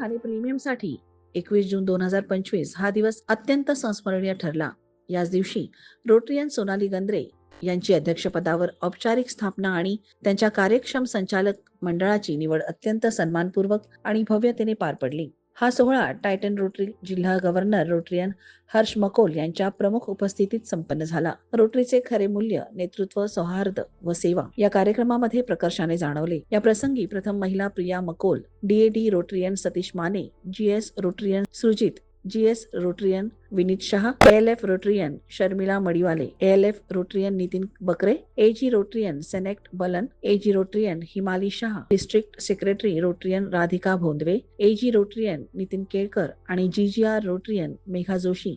ठाणे प्रीमियमसाठी एकवीस जून दोन हजार पंचवीस हा दिवस अत्यंत संस्मरणीय ठरला. याच दिवशी रोटरियन सोनाली गंद्रे यांची अध्यक्षपदावर औपचारिक स्थापना आणि त्यांच्या कार्यक्षम संचालक मंडळाची निवड अत्यंत सन्मानपूर्वक आणि भव्यतेने पार पडली. हा सोहळा टायटन रोटरी जिल्हा गव्हर्नर रोटरियन हर्ष मकोल यांच्या प्रमुख उपस्थितीत संपन्न झाला. रोटरीचे खरे मूल्य नेतृत्व सौहार्द व सेवा या कार्यक्रमामध्ये प्रकर्षाने जाणवले. या प्रसंगी प्रथम महिला Priya Makol DAD Rotarian Satish Mane GS Rotarian Sujit GS Rotarian Vineet Shah ALF Rotarian Sharmila Madiwale ALF Rotarian Nitin Bakre AG Rotarian सेनेक्ट Balan AG Rotarian Himali Shah district secretary Rotarian Radhika Bhondve AG Rotarian Nitin Kelkar आणि GGR Rotarian Megha Joshi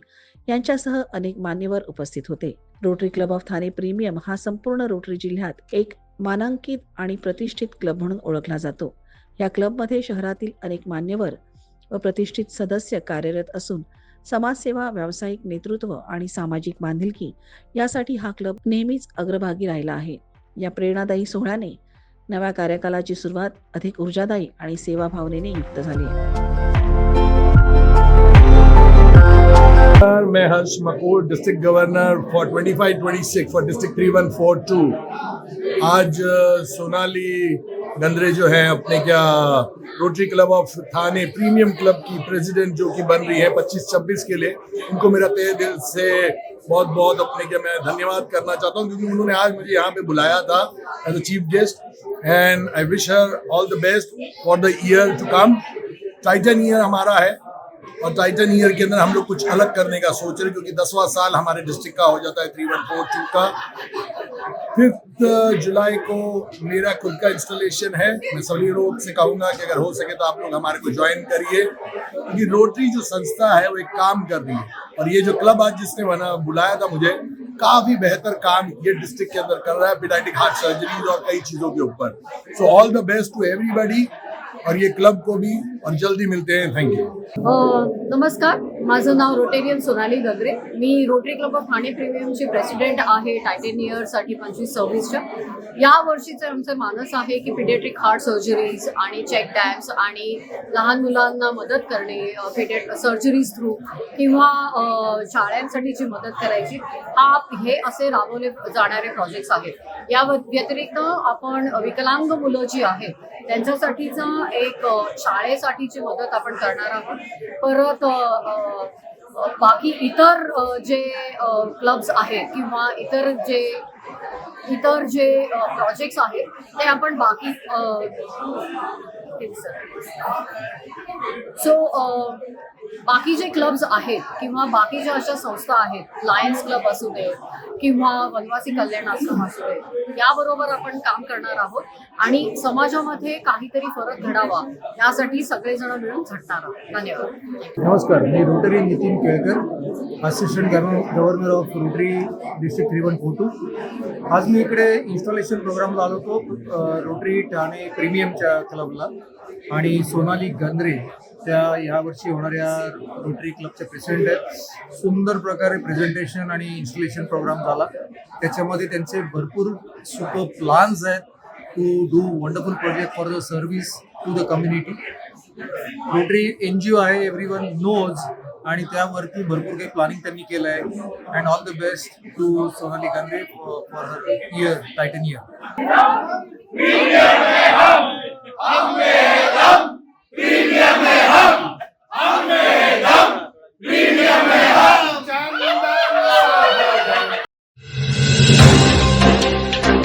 यांच्यासह अनेक मान्यवर उपस्थित होते. Rotary club of Thane Premium हा संपूर्ण rotary जिल्ह्यात एक मानांकित आणि प्रतिष्ठित क्लब म्हणून ओळखला जातो. या क्लबमध्ये शहरातील अनेक मान्यवर व प्रतिष्ठित सदस्य कार्यरत असून समाजसेवा व्यावसायिक नेतृत्व आणि सामाजिक बांधिलकी यासाठी हा क्लब नेहमीच अग्रभागी राहिला आहे. या प्रेरणादायी सोहळ्याने नव्या कार्यकालाची सुरुवात अधिक ऊर्जादायी आणि सेवा भावनेने युक्त झाली. मैं Harsh Makur district governor for 25 26 for district 3142 आज सोनाली गंद्रे जो है अपने क्या Rotary club of Thane Premium club की प्रेसिडेंट जो कि बन रही है 25 26 के लिए, उनको मेरा तय दिल से बहुत बहुत अपने क्या मैं धन्यवाद करना चाहता हूँ, क्योंकि उन्होंने आज मुझे यहाँ पे बुलाया था as a chief guest and I wish her all the best for the year to come titan year हमारा है और टाइटन ईयर के अंदर हम लोग कुछ अलग करने का सोच रहे क्योंकि दसवां साल हमारे डिस्ट्रिक्ट का हो जाता है थ्री वन फोर टू का। फिफ्थ जुलाई को मेरा खुद का इंस्टॉलेशन है। मैं सभी लोग से कहूँगा कि अगर हो सके तो आप लोग हमारे को ज्वाइन करिए। क्योंकि रोटरी जो संस्था है, वो एक काम कर रही है। और ये जो क्लब आज जिसने बना, बुलाया था मुझे, काफ़ी बेहतर काम ये डिस्ट्रिक्ट के अंदर कर रहा है हार्ट सर्जरीज और कई चीज़ों के ऊपर। So all the best to everybody और ये क्लब को भी और जल्दी मिलते हैं। थैंक यू नमस्कार. माझं नाव रोटेरियन सोनाली गगरे. मी रोटरी क्लब ऑफ ठाणे प्रीमियमची प्रेसिडेंट आहे टायटेन इयरसाठी पंचवीस सव्वीसच्या. या वर्षीचं आमचं मानस आहे की पिडेट्रिक हार्ट सर्जरीज आणि चेक डॅम्स आणि लहान मुलांना मदत करणे पिडेट सर्जरीज थ्रू किंवा शाळांसाठी जी मदत करायची हा हे असे राबवले जाणारे प्रोजेक्ट्स आहेत. या व्यतिरिक्त आपण विकलांग मुलं जी आहेत त्यांच्यासाठीचा एक शाळेसाठीची मदत आपण करणार आहोत. परत बाकी इतर जे क्लब्स आहेत किंवा इतर जे इतर जे प्रोजेक्ट्स आहेत ते आपण बाकी सो बाकी जे क्लब्स आहेत किंवा बाकी ज्या अशा संस्था आहेत लायन्स क्लब असू दे किंवा वनवासी कल्याण आश्रम असू दे याबरोबर आपण काम करणार आहोत आणि समाजामध्ये काहीतरी फरक घडावा यासाठी सगळेजण मिळून झटणार आहोत. धन्यवाद. नमस्कार मी Rotary Nitin Kelkar assistant governor of Rotary district three one four two आज मी इकडे इन्स्टॉलेशन प्रोग्रामला आलो होतो रोटरी ठाणे प्रीमियमच्या क्लबला आणि सोनाली गंद्रे त्या यावर्षी होणाऱ्या रोटरी क्लबच्या प्रेसिडेंट आहेत. सुंदर प्रकारे प्रेझेंटेशन आणि इन्स्टॉलेशन प्रोग्राम झाला. त्याच्यामध्ये त्यांचे भरपूर सुपर प्लान्स आहेत. To do wonderful project for the service to the community Rotary N G O आहे एव्हरी वन नोज आणि त्यावरती भरपूर काही प्लॅनिंग त्यांनी केलं आहे. And all the best to Sonali Gandhi for year titan year அம்மேதம்